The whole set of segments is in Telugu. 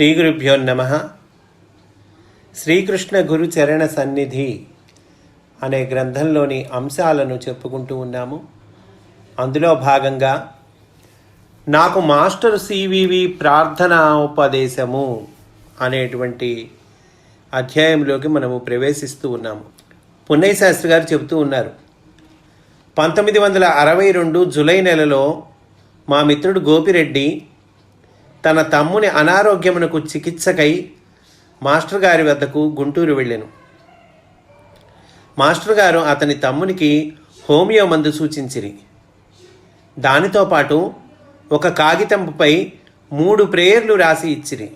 శ్రీ గురుభ్యో నమ. శ్రీకృష్ణ గురు చరణ సన్నిధి అనే గ్రంథంలోని అంశాలను చెప్పుకుంటూ ఉన్నాము. అందులో భాగంగా నాకు మాస్టర్ సివివి ప్రార్థనాోపదేశము అనేటువంటి అధ్యాయంలోకి మనము ప్రవేశిస్తూ ఉన్నాము. పున్నయ్య శాస్త్రి గారు చెబుతూ ఉన్నారు పంతొమ్మిది వందల అరవై రెండు జులై నెలలో మా మిత్రుడు గోపిరెడ్డి తన తమ్ముని అనారోగ్యమునకు చికిత్సకై మాస్టర్ గారి వద్దకు గుంటూరు వెళ్ళాను. మాస్టర్ గారు అతని తమ్మునికి హోమియో మందు సూచించిరి. దానితో పాటు ఒక కాగితంపై మూడు ప్రేయర్లు రాసి ఇచ్చిరి.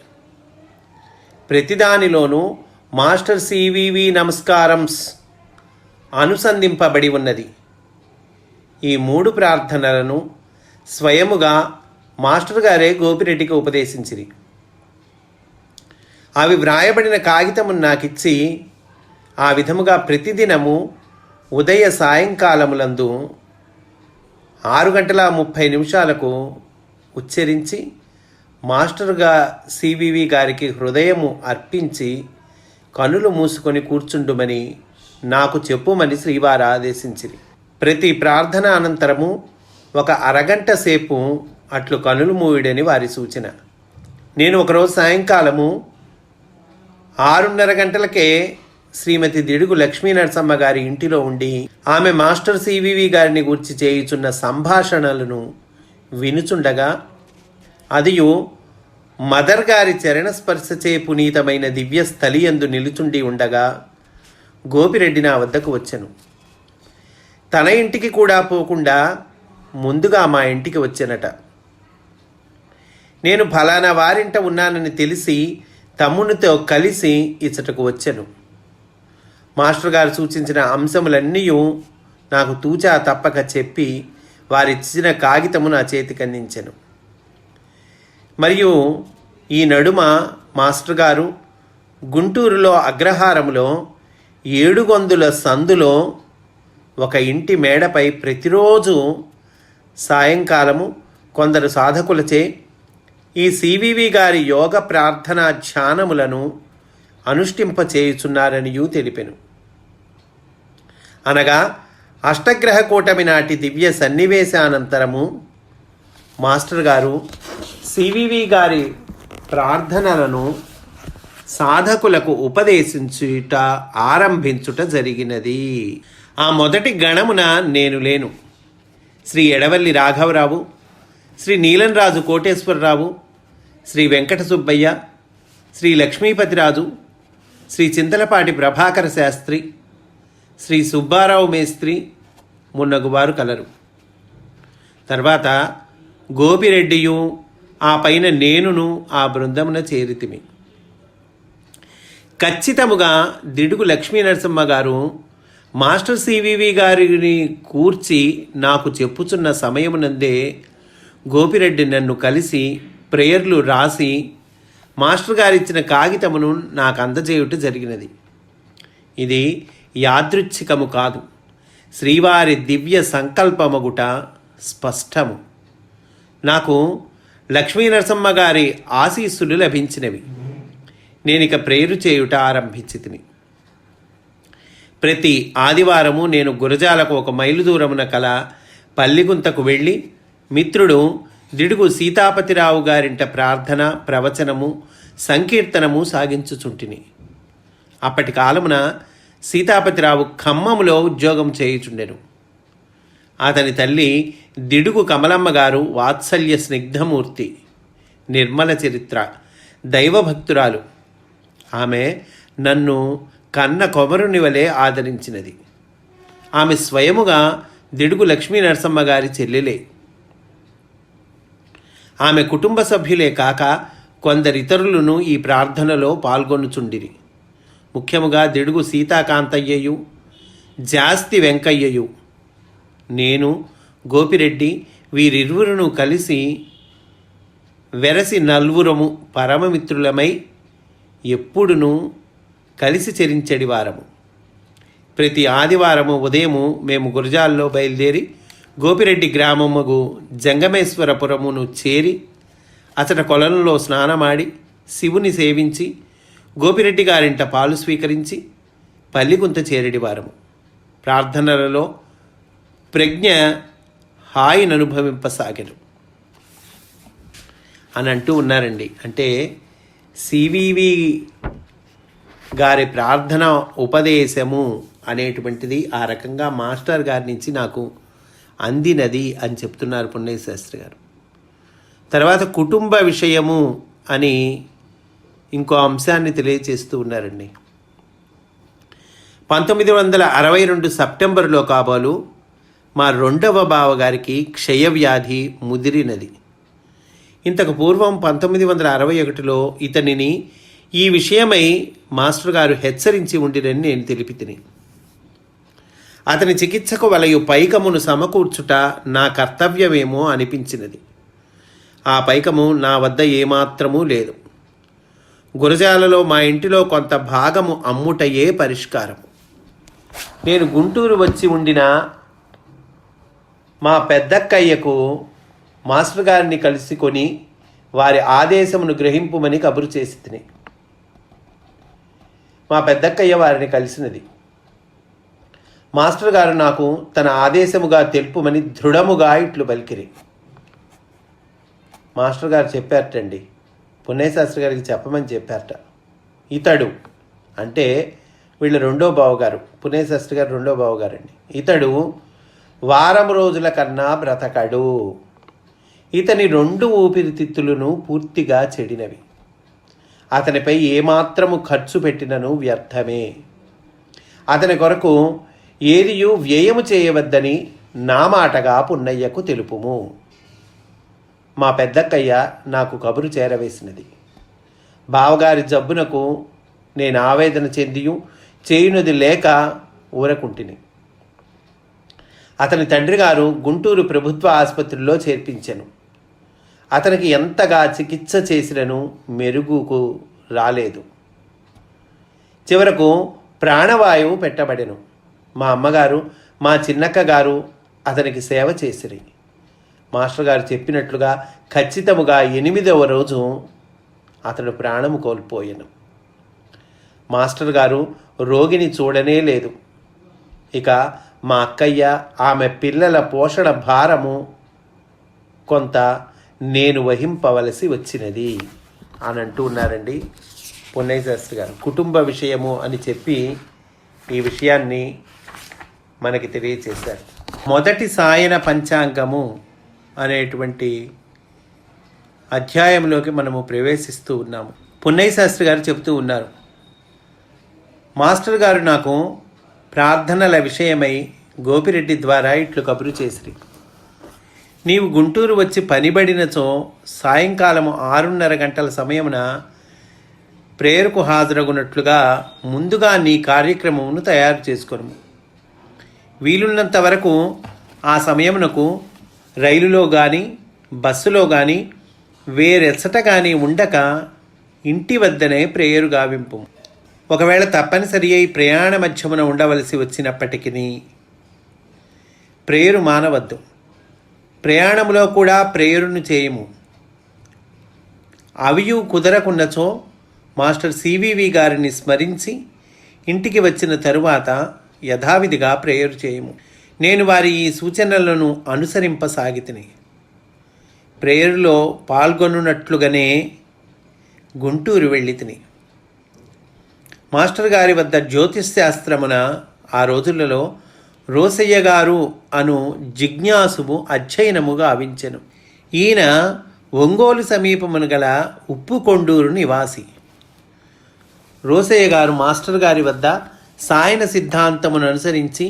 ప్రతిదానిలోనూ మాస్టర్ సివివి నమస్కారంస్ అనుసంధింపబడి ఉన్నది. ఈ మూడు ప్రార్థనలను స్వయముగా మాస్టర్ గారే గోపిరెడ్డికి ఉపదేశించిరి. అవి వ్రాయబడిన కాగితము నాకిచ్చి ఆ విధముగా ప్రతిదినము ఉదయ సాయంకాలములందు ఆరు గంటల ముప్పై నిమిషాలకు ఉచ్చరించి మాస్టర్గా సివివి గారికి హృదయము అర్పించి కనులు మూసుకొని కూర్చుండుమని నాకు చెప్పుమని శ్రీవారు ఆదేశించిరి. ప్రతి ప్రార్థన అనంతరము ఒక అరగంట సేపు అట్లు కనులు మూయుడని వారి సూచన. నేను ఒకరోజు సాయంకాలము ఆరున్నర గంటలకే శ్రీమతి దిడుగు లక్ష్మీ నరసమ్మ గారి ఇంటిలో ఉండి ఆమె మాస్టర్ సివివి గారిని గురించి చేయుచున్న సంభాషణలను వినుచుండగా అదియు మదర్ గారి చరణ స్పర్శచే పునీతమైన దివ్య స్థలియందు నిలుచుండి ఉండగా గోపిరెడ్డి నా వద్దకు వచ్చెను. తన ఇంటికి కూడా పోకుండా ముందుగా మా ఇంటికి వచ్చానట. నేను ఫలానా వారింట ఉన్నానని తెలిసి తమ్మునితో కలిసి ఇచ్చటకు వచ్చాను. మాస్టర్ గారు సూచించిన అంశములన్నీ నాకు తూచా తప్పక చెప్పి వారిచ్చిన కాగితము నా చేతికి అందించాను మరియు ఈ నడుమ మాస్టర్ గారు గుంటూరులో అగ్రహారములో ఏడుగొందుల సందులో ఒక ఇంటి మేడపై ప్రతిరోజు సాయంకాలము కొందరు సాధకులచే ఈ సివివి గారి యోగ ప్రార్థనా ధ్యానములను అనుష్ఠింపచేయుచున్నారనియూ తెలిపెను. అనగా అష్టగ్రహ కూటమి నాటి దివ్య సన్నివేశానంతరము మాస్టర్ గారు సివివి గారి ప్రార్థనలను సాధకులకు ఉపదేశించుట ఆరంభించుట జరిగినది. ఆ మొదటి గణమున నేను లేను. శ్రీ ఎడవల్లి రాఘవరావు శ్రీ నీలంరాజు కోటేశ్వరరావు శ్రీ వెంకట సుబ్బయ్య శ్రీ లక్ష్మీపతిరాజు శ్రీ చింతలపాటి ప్రభాకర శాస్త్రి శ్రీ సుబ్బారావు మేస్త్రి మున్నగువారు కలరు. తర్వాత గోపిరెడ్డియు ఆ పైన నేనును ఆ బృందమున చేరితిమి. ఖచ్చితముగా దిడుగు లక్ష్మీ నరసింహ గారు మాస్టర్ సివివి గారిని కూర్చి నాకు చెప్పుచున్న సమయమునందే గోపిరెడ్డి నన్ను కలిసి ప్రేయర్లు రాసి మాస్టర్ గారు ఇచ్చిన కాగితమును నాకు అందజేయుట జరిగినది. ఇది యాదృచ్ఛికము కాదు. శ్రీవారి దివ్య సంకల్పమగుట స్పష్టము. నాకు లక్ష్మీ నరసమ్మ గారి ఆశీస్సులు లభించినవి. నేనిక ప్రేరు చేయుట ఆరంభించి తిని ప్రతి ఆదివారము నేను గురజాలకు ఒక మైలు దూరమున కల పల్లిగుంతకు వెళ్ళి మిత్రుడు దిడుగు సీతాపతిరావు గారింట ప్రార్థన ప్రవచనము సంకీర్తనము సాగించుచుంటిని. అప్పటి కాలమున సీతాపతిరావు ఖమ్మములో ఉద్యోగం చేయుచుండెను. అతని తల్లి దిడుగు కమలమ్మ గారు వాత్సల్య స్నిగ్ధమూర్తి నిర్మల చరిత్ర దైవభక్తురాలు ఆమె నన్ను కన్న కొమరుని వలె ఆదరించినది. ఆమె స్వయముగా దిడుగు లక్ష్మీ నరసమ్మ గారి చెల్లెలే. ఆమె కుటుంబ సభ్యులే కాక కొందరితరులను ఈ ప్రార్థనలో పాల్గొనుచుండిరి. ముఖ్యముగా దిడుగు సీతాకాంతయ్యయు జాస్తి వెంకయ్యయు. నేను గోపిరెడ్డి వీరిరువురును కలిసి వెరసి నల్వురము పరమమిత్రులమై ఎప్పుడునూ కలిసి చెరించడి వారము ప్రతి ఆదివారము ఉదయము మేము గురజాల్లో బయలుదేరి గోపిరెడ్డి గ్రామముగు జంగమేశ్వరపురమును చేరి అతడ కొలంలో స్నానమాడి శివుని సేవించి గోపిరెడ్డి గారింట పాలు స్వీకరించి పల్లిగుంత చేరడి వారము. ప్రార్థనలలో ప్రజ్ఞ హాయిని అనుభవింపసాగెను అని అంటూ ఉన్నారండి. అంటే సివివి గారి ప్రార్థన ఉపదేశము అనేటువంటిది ఆ రకంగా మాస్టర్ గారి నుంచి నాకు అందినది అని చెప్తున్నారు పుణ్య శాస్త్రి గారు. తర్వాత కుటుంబ విషయము అని ఇంకో అంశాన్ని తెలియజేస్తూ ఉన్నారండి. పంతొమ్మిది వందల అరవై రెండు సెప్టెంబర్లో కాబోలు మా రెండవ బావగారికి క్షయవ్యాధి ముదిరినది. ఇంతకు పూర్వం పంతొమ్మిది వందల అరవై ఒకటిలో ఇతనిని ఈ విషయమై మాస్టర్ గారు హెచ్చరించి ఉండిరని నేను తెలిపి తిని అతని చికిత్సకు వలయు పైకమును సమకూర్చుట నా కర్తవ్యమేమో అనిపించినది. ఆ పైకము నా వద్ద ఏమాత్రమూ లేదు. గురజాలలో మా ఇంటిలో కొంత భాగము అమ్ముటయే పరిష్కారం. నేను గుంటూరు వచ్చి ఉండిన మా పెద్దక్కయ్యకు మాస్టర్ గారిని కలుసుకొని వారి ఆదేశమును గ్రహింపుమని కబురు చేసి మా పెద్దక్కయ్య వారిని కలిసినది. మాస్టర్ గారు నాకు తన ఆదేశముగా తెలుపుమని దృఢముగా ఇట్లు పలికిరి. మాస్టర్ గారు చెప్పారటండి. పుణ్యశాస్త్రి గారికి చెప్పమని చెప్పారట. ఇతడు అంటే వీళ్ళ రెండో బావగారు పుణ్యశాస్త్రి గారు రెండో బావగారండి. ఇతడు వారం రోజుల కన్నా బ్రతకడు. ఇతని రెండు ఊపిరితిత్తులను పూర్తిగా చెడినవి. అతనిపై ఏమాత్రము ఖర్చు పెట్టినను వ్యర్థమే. అతని కొరకు ఏదియు వ్యయము చేయవద్దని నా మాటగా పున్నయ్యకు తెలుపుము. మా పెద్దక్కయ్య నాకు కబురు చేరవేసినది. బావగారి జబ్బునకు నేను ఆవేదన చెందియు చేయునది లేక ఊరకుంటిని. అతని తండ్రి గారు గుంటూరు ప్రభుత్వ ఆసుపత్రిలో చేర్పించెను. అతనికి ఎంతగా చికిత్స చేసినను మెరుగుకు రాలేదు. చివరకు ప్రాణవాయువు పెట్టబడెను. మా అమ్మగారు మా చిన్నక్క గారు అతనికి సేవ చేసిరి. మాస్టర్ గారు చెప్పినట్లుగా ఖచ్చితముగా ఎనిమిదవ రోజు అతడు ప్రాణము కోల్పోయాను. మాస్టర్ గారు రోగిని చూడనే లేదు. ఇక మా అక్కయ్య ఆమె పిల్లల పోషణ భారము కొంత నేను వహింపవలసి వచ్చినది అని అంటూ ఉన్నారండి పుణ్యశాస్త్రి గారు. కుటుంబ విషయము అని చెప్పి ఈ విషయాన్ని మనకి తెలియచేశారు. మొదటి సాయన పంచాంగము అనేటువంటి అధ్యాయంలోకి మనము ప్రవేశిస్తూ ఉన్నాము. పున్నయ్య శాస్త్రి గారు చెబుతూ ఉన్నారు మాస్టర్ గారు నాకు ప్రార్థనల విషయమై గోపిరెడ్డి ద్వారా ఇట్లు కబురు చేసిరి. నీవు గుంటూరు వచ్చి పనిబడినచో సాయంకాలము ఆరున్నర గంటల సమయమున ప్రేయర్కు హాజరగునట్లుగా ముందుగా నీ కార్యక్రమమును తయారు చేసుకొను వీలున్నంత వరకు ఆ సమయమునకు రైలులో కానీ బస్సులో కానీ వేరెచ్చట కానీ ఉండక ఇంటి వద్దనే ప్రేయరు గావింపు. ఒకవేళ తప్పనిసరి అయి ప్రయాణ మధ్యమున ఉండవలసి వచ్చినప్పటికీ ప్రేయరు మానవద్దు. ప్రయాణములో కూడా ప్రేయరును చేయము. అవియు కుదరకున్నచో మాస్టర్ సివివి గారిని స్మరించి ఇంటికి వచ్చిన తరువాత యథావిధిగా ప్రేయరు చేయము. నేను వారి ఈ సూచనలను అనుసరింపసాగితిని. ప్రేయరులో పాల్గొనున్నట్లుగానే గుంటూరు వెళ్ళి తిని మాస్టర్ గారి వద్ద జ్యోతిష్శాస్త్రమున ఆ రోజులలో రోసయ్య గారు అను జిజ్ఞాసుము అధ్యయనముగా గావించెను ఈయన ఒంగోలు సమీపమున గల ఉప్పుకొండూరు నివాసి. రోసయ్య గారు మాస్టర్ గారి వద్ద సాయన సిద్ధాంతమును అనుసరించి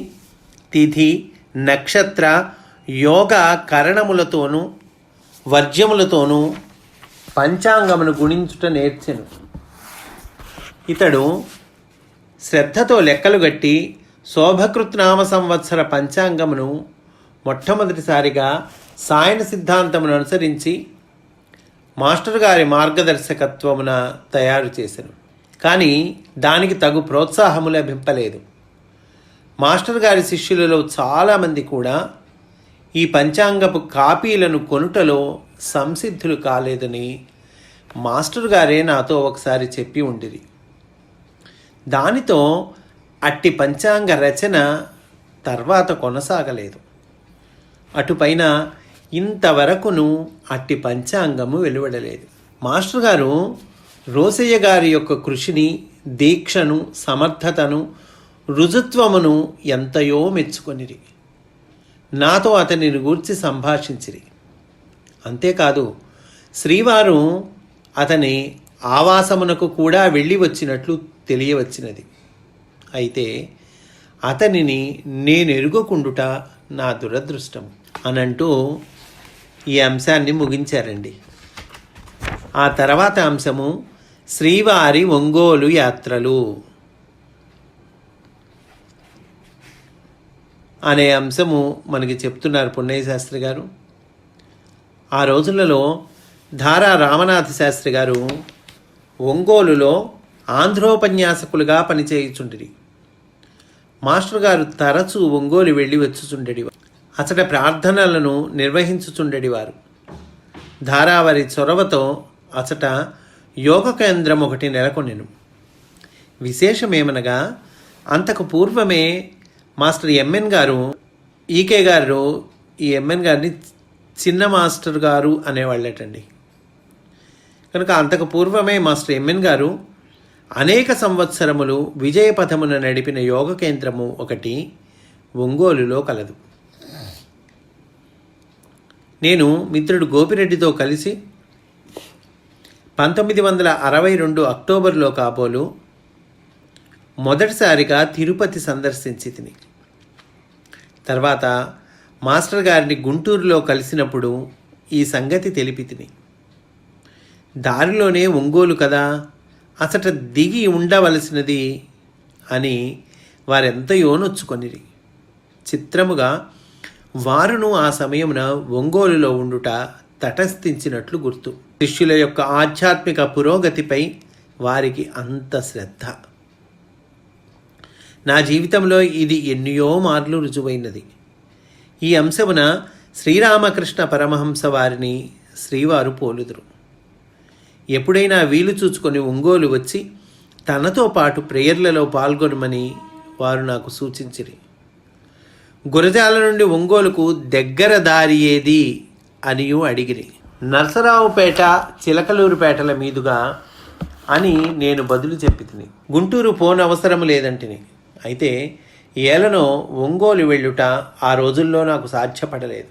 తిథి నక్షత్ర యోగ కరణములతోనూ వర్జ్యములతోనూ పంచాంగమును గుణించుట నేర్చెను. ఇతడు శ్రద్ధతో లెక్కలు గట్టి శోభకృత్నామ సంవత్సర పంచాంగమును మొట్టమొదటిసారిగా సాయన సిద్ధాంతమును అనుసరించి మాస్టర్ గారి మార్గదర్శకత్వమున తయారు చేశాను కానీ దానికి తగు ప్రోత్సాహము లభింపలేదు. మాస్టర్ గారి శిష్యులలో చాలామంది కూడా ఈ పంచాంగపు కాపీలను కొనుటలో సంసిద్ధులు కాలేదని మాస్టర్ గారే నాతో ఒకసారి చెప్పి ఉండిరి. దానితో అట్టి పంచాంగ రచన తర్వాత కొనసాగలేదు. అటుపైన ఇంతవరకును అట్టి పంచాంగము వెలువడలేదు. మాస్టర్ గారు రోసయ్య గారి యొక్క కృషిని దీక్షను సమర్థతను రుజుత్వమును ఎంతయో మెచ్చుకొనిరి. నాతో అతనిని గూర్చి సంభాషించిరి. అంతేకాదు శ్రీవారు అతని ఆవాసమునకు కూడా వెళ్ళి వచ్చినట్లు తెలియవచ్చినది. అయితే అతనిని నేనెరుగకుండుట నా దురదృష్టం అనంటూ ఈ అంశాన్ని ముగించారండి. ఆ తర్వాత అంశము శ్రీవారి ఒంగోలు యాత్రలు. అనే అంశము మనకి చెప్తున్నారు పున్నయ్య శాస్త్రి గారు. ఆ రోజులలో ధారా రామనాథ శాస్త్రి గారు ఒంగోలులో ఆంధ్రోపన్యాసకులుగా పనిచేయుచుండిరి మాస్టర్ గారు తరచూ ఒంగోలు వెళ్ళి వచ్చుచుండెడి అతడ ప్రార్థనలను నిర్వహించుచుండెడివారు ధారావారి చొరవతో అచట యోగ కేంద్రం ఒకటి నెలకొనెను విశేషమేమనగా అంతకు పూర్వమే మాస్టర్ ఎంఎన్ గారు ఈకే గారు ఈ ఎంఎన్ గారిని చిన్న మాస్టర్ గారు అనేవాళ్ళటండి. కనుక అంతకు పూర్వమే మాస్టర్ ఎంఎన్ గారు అనేక సంవత్సరములు విజయపథమున నడిపిన యోగ కేంద్రము ఒకటి ఒంగోలులో కలదు. నేను మిత్రుడు గోపిరెడ్డితో కలిసి పంతొమ్మిది వందల అరవై రెండు అక్టోబర్లో కాబోలు మొదటిసారిగా తిరుపతి సందర్శించి తిని తర్వాత మాస్టర్ గారిని గుంటూరులో కలిసినప్పుడు ఈ సంగతి తెలిపి తిని దారిలోనే ఒంగోలు కదా అసట దిగి ఉండవలసినది అని వారెంతయో నొచ్చుకొనిరి. చిత్రముగా వారును ఆ సమయమున ఒంగోలులో ఉండుట తటస్థించినట్లు గుర్తు. శిష్యుల యొక్క ఆధ్యాత్మిక పురోగతిపై వారికి అంత శ్రద్ధ. నా జీవితంలో ఇది ఎన్నో మార్లు రుజువైనది. ఈ అంశమున శ్రీరామకృష్ణ పరమహంస వారిని శ్రీవారు పోలుదురు. ఎప్పుడైనా వీలు చూచుకొని ఒంగోలు వచ్చి తనతో పాటు ప్రేయర్లలో పాల్గొనమని వారు నాకు సూచించిరి. గురజాల నుండి ఒంగోలుకు దగ్గర దారి ఏది? అనియు అడిగిరి. నరసరావుపేట చిలకలూరుపేటల మీదుగా అని నేను బదులు చెప్పి గుంటూరు గుంటూరు పోనవసరం లేదంటిని. అయితే ఏలనో ఒంగోలు వెళ్ళుట ఆ రోజుల్లో నాకు సాధ్యపడలేదు.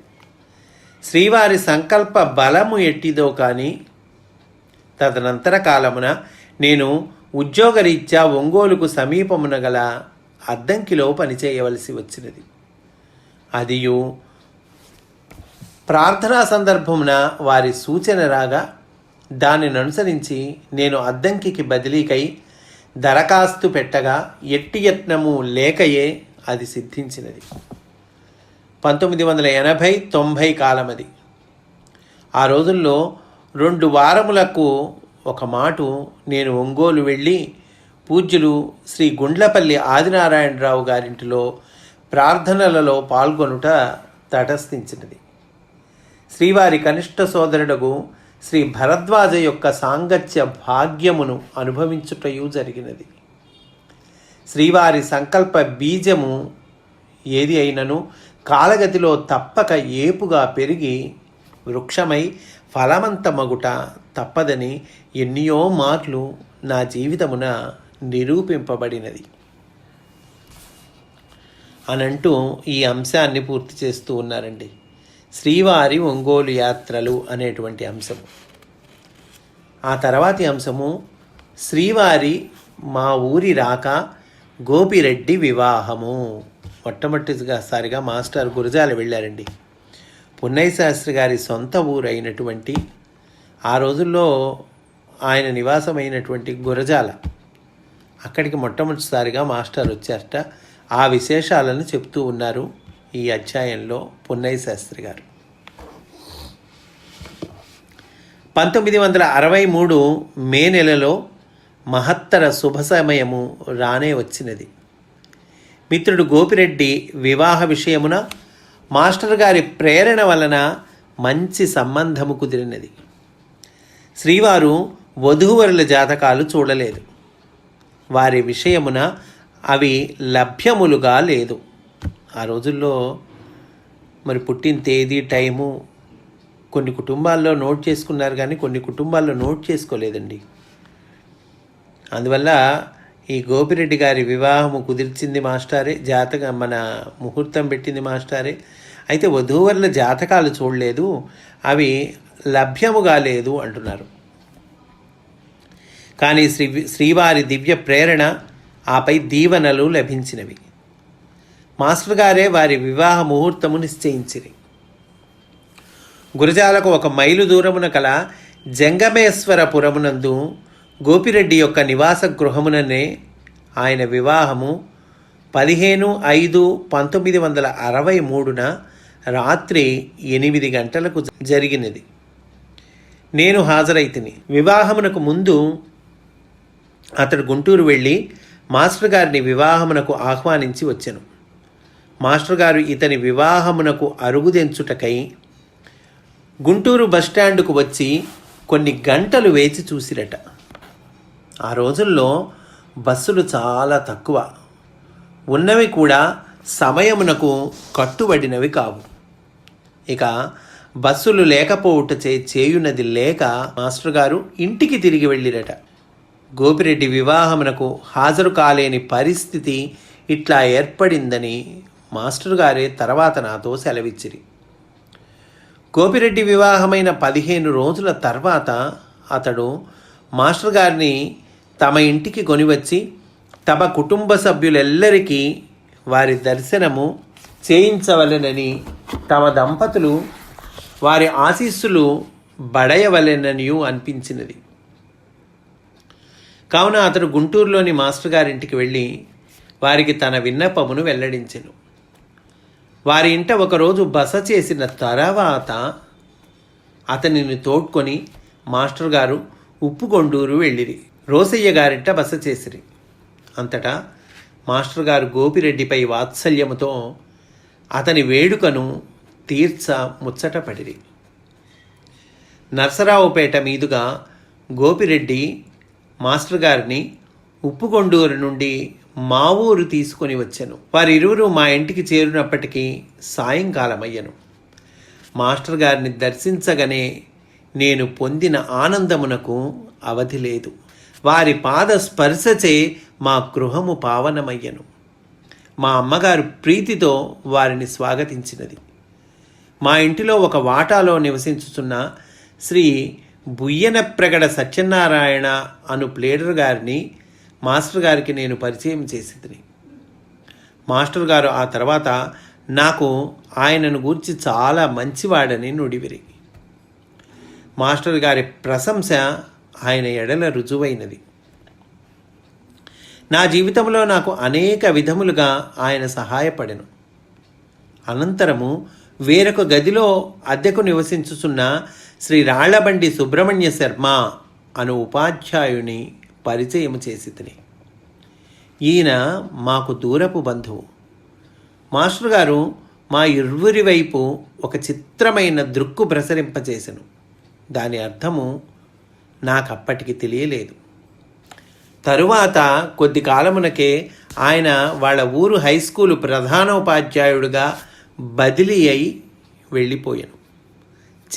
శ్రీవారి సంకల్ప బలము ఎట్టిదో కానీ తదనంతర కాలమున నేను ఉద్యోగరీత్యా ఒంగోలుకు సమీపమున గల అద్దంకిలో పనిచేయవలసి వచ్చినది. అదియు ప్రార్థనా సందర్భమున వారి సూచన రాగా దానిని అనుసరించి నేను అద్దంకికి బదిలీకై దరఖాస్తు పెట్టగా ఎట్టి యత్నము లేకయే అది సిద్ధించినది. పంతొమ్మిది వందల ఎనభై తొంభై కాలమది. ఆ రోజుల్లో రెండు వారములకు ఒక మాటు నేను ఒంగోలు వెళ్ళి పూజ్యులు శ్రీ గుండ్లపల్లి ఆదినారాయణరావు గారింటిలో ప్రార్థనలలో పాల్గొనుట తటస్థించినది. శ్రీవారి కనిష్ట సోదరుడకు శ్రీ భరద్వాజ యొక్క సాంగత్య భాగ్యమును అనుభవించుటయు జరిగినది. శ్రీవారి సంకల్ప బీజము ఏది అయినను కాలగతిలో తప్పక ఏపుగా పెరిగి వృక్షమై ఫలవంతమగుట తప్పదని ఎన్నో మార్లు నా జీవితమున నిరూపింపబడినది. అనంటూ ఈ అంశాన్ని పూర్తి చేస్తూ ఉన్నారండి. శ్రీవారి ఒంగోలు యాత్రలు అనేటువంటి అంశము. ఆ తర్వాతి అంశము శ్రీవారి మా ఊరి రాక గోపిరెడ్డి వివాహము. మొట్టమొదటిసారిగా మాస్టర్ గురజాల వెళ్ళారండి. పున్నయ్య శాస్త్రి గారి సొంత ఊరు అయినటువంటి ఆ రోజుల్లో ఆయన నివాసమైనటువంటి గురజాల. అక్కడికి మొట్టమొదటిసారిగా మాస్టర్ వచ్చారట. ఆ విశేషాలను చెప్తూ ఉన్నారు. ఈ అధ్యాయంలో పున్నయ్య శాస్త్రి గారు. పంతొమ్మిది వందల అరవై మూడు మే నెలలో మహత్తర శుభ సమయము రానే వచ్చినది. మిత్రుడు గోపిరెడ్డి వివాహ విషయమున మాస్టర్ గారి ప్రేరణ వలన మంచి సంబంధము కుదిరినది. శ్రీవారు వధూవరుల జాతకాలు చూడలేదు. వారి విషయమున అవి లభ్యములుగా లేదు. ఆ రోజుల్లో మరి పుట్టిన తేదీ టైము కొన్ని కుటుంబాల్లో నోట్ చేసుకున్నారు కానీ కొన్ని కుటుంబాల్లో నోట్ చేసుకోలేదండి. అందువల్ల ఈ గోపిరెడ్డి గారి వివాహము కుదిర్చింది మాస్టారే జాతక మన ముహూర్తం పెట్టింది మాస్టారే. అయితే వధూవరుల జాతకాలు చూడలేదు అవి లభ్యముగా లేదు అంటున్నారు. కానీ శ్రీ శ్రీవారి దివ్య ప్రేరణ ఆపై దీవెనలు లభించినవి. మాస్టర్ గారే వారి వివాహ ముహూర్తము నిశ్చయించిరి. గురజాలకు ఒక మైలు దూరమున కల జంగమేశ్వరపురమునందు గోపిరెడ్డి యొక్క నివాస గృహముననే ఆయన వివాహము పదిహేను ఐదు పంతొమ్మిది వందల అరవై మూడున రాత్రి ఎనిమిది గంటలకు జరిగినది. నేను హాజరైతిని. వివాహమునకు ముందు అతడు గుంటూరు వెళ్ళి మాస్టర్ గారిని వివాహమునకు ఆహ్వానించి వచ్చాను. మాస్టర్ గారు ఇతని వివాహమునకు అరుగుదెంచుటకై గుంటూరు బస్టాండుకు వచ్చి కొన్ని గంటలు వేచి చూసిరట. ఆ రోజుల్లో బస్సులు చాలా తక్కువ. ఉన్నవి కూడా సమయమునకు కట్టుబడినవి కావు. ఇక బస్సులు లేకపోవుట చే చేయున్నది లేక మాస్టర్ గారు ఇంటికి తిరిగి వెళ్ళిరట. గోపిరెడ్డి వివాహమునకు హాజరు కాలేని పరిస్థితి ఇట్లా ఏర్పడిందని మాస్టర్ గారే తర్వాత నాతో సెలవిచ్చిరి. గోపిరెడ్డి వివాహమైన పదిహేను రోజుల తర్వాత అతడు మాస్టర్ గారిని తమ ఇంటికి కొనివచ్చి తమ కుటుంబ సభ్యులెల్లరికీ వారి దర్శనము చేయించవలెనని తమ దంపతులు వారి ఆశీస్సులు బడయవలెననియు అనిపించినది. కావున అతడు గుంటూరులోని మాస్టర్ గారింటికి వెళ్ళి వారికి తన విన్నపమును వెల్లడించెను. వారి ఇంట ఒకరోజు బస చేసిన తర్వాత అతనిని తోడ్కొని మాస్టర్ గారు ఉప్పుకొండూరు వెళ్ళిరి. రోసయ్య గారింట బస చేసిరి. అంతటా మాస్టర్ గారు గోపిరెడ్డిపై వాత్సల్యముతో అతని వేడుకను తీర్చ ముచ్చటపడిరి నర్సరావుపేట మీదుగా గోపిరెడ్డి మాస్టర్ గారిని ఉప్పుకొండూరు నుండి మా ఊరు తీసుకొని వచ్చాను. వారిరువురు మా ఇంటికి చేరినప్పటికీ సాయంకాలమయ్యను. మాస్టర్ గారిని దర్శించగానే నేను పొందిన ఆనందమునకు అవధి లేదు. వారి పాద స్పర్శచే మా గృహము పావనమయ్యను. మా అమ్మగారు ప్రీతితో వారిని స్వాగతించినది. మా ఇంటిలో ఒక వాటాలో నివసించుతున్న శ్రీ బుయ్యన ప్రగడ సత్యనారాయణ అను ప్లేడర్ గారిని మాస్టర్ గారికి నేను పరిచయం చేసింది. మాస్టర్ గారు ఆ తర్వాత నాకు ఆయనను గూర్చి చాలా మంచివాడని నుడివిరిగి మాస్టర్ గారి ప్రశంస ఆయన ఎడల రుజువైనది. నా జీవితంలో నాకు అనేక విధములుగా ఆయన సహాయపడెను. అనంతరము వేరొక గదిలో అద్దెకు నివసించుచున్న శ్రీ రాళ్ళబండి సుబ్రహ్మణ్య శర్మ అను ఉపాధ్యాయుని పరిచయం చేసి ఈయన మాకు దూరపు బంధువు. మాస్టర్ గారు మా ఇరువురి వైపు ఒక చిత్రమైన దృక్కు ప్రసరింపచేసెను దాని అర్థము నాకు అప్పటికి తెలియలేదు. తరువాత కొద్ది కాలమునకే ఆయన వాళ్ళ ఊరు హై స్కూలు ప్రధానోపాధ్యాయుడుగా బదిలీ అయి వెళ్ళిపోయాను.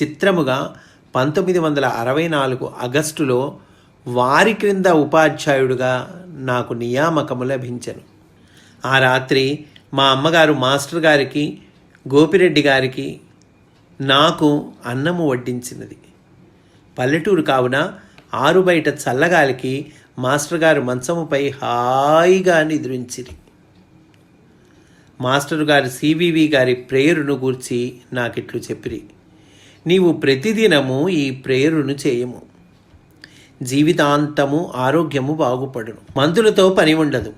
చిత్రముగా పంతొమ్మిది వందల అరవై నాలుగు ఆగస్టులో వారి క్రింద ఉపాధ్యాయుడుగా నాకు నియామకము లభించను. ఆ రాత్రి మా అమ్మగారు మాస్టర్ గారికి గోపిరెడ్డి గారికి నాకు అన్నము వడ్డించినది. పల్లెటూరు కావున ఆరు బయట చల్లగాలికి మాస్టర్ గారు మంచముపై హాయిగా నిద్రించిరి. మాస్టర్ గారు సివివి గారి ప్రేయరును గూర్చి నాకిట్లు చెప్పిరి. నీవు ప్రతిదినము ఈ ప్రేయరును చేయము. జీవితాంతము ఆరోగ్యము బాగుపడును. మందులతో పని ఉండదు.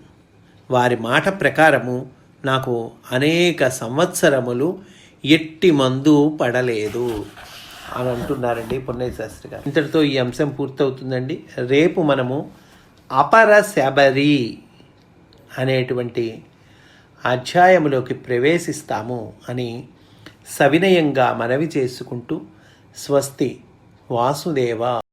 వారి మాట ప్రకారము నాకు అనేక సంవత్సరములు ఎట్టి మందు పడలేదు. అని అంటున్నారండి పున్నయ్య శాస్త్రి గారు. ఇంతటితో ఈ అంశం పూర్తవుతుందండి. రేపు మనము అపర శబరి అనేటువంటి అధ్యాయములోకి ప్రవేశిస్తాము అని సవినయంగా మనవి చేసుకుంటూ స్వస్తి వాసుదేవ.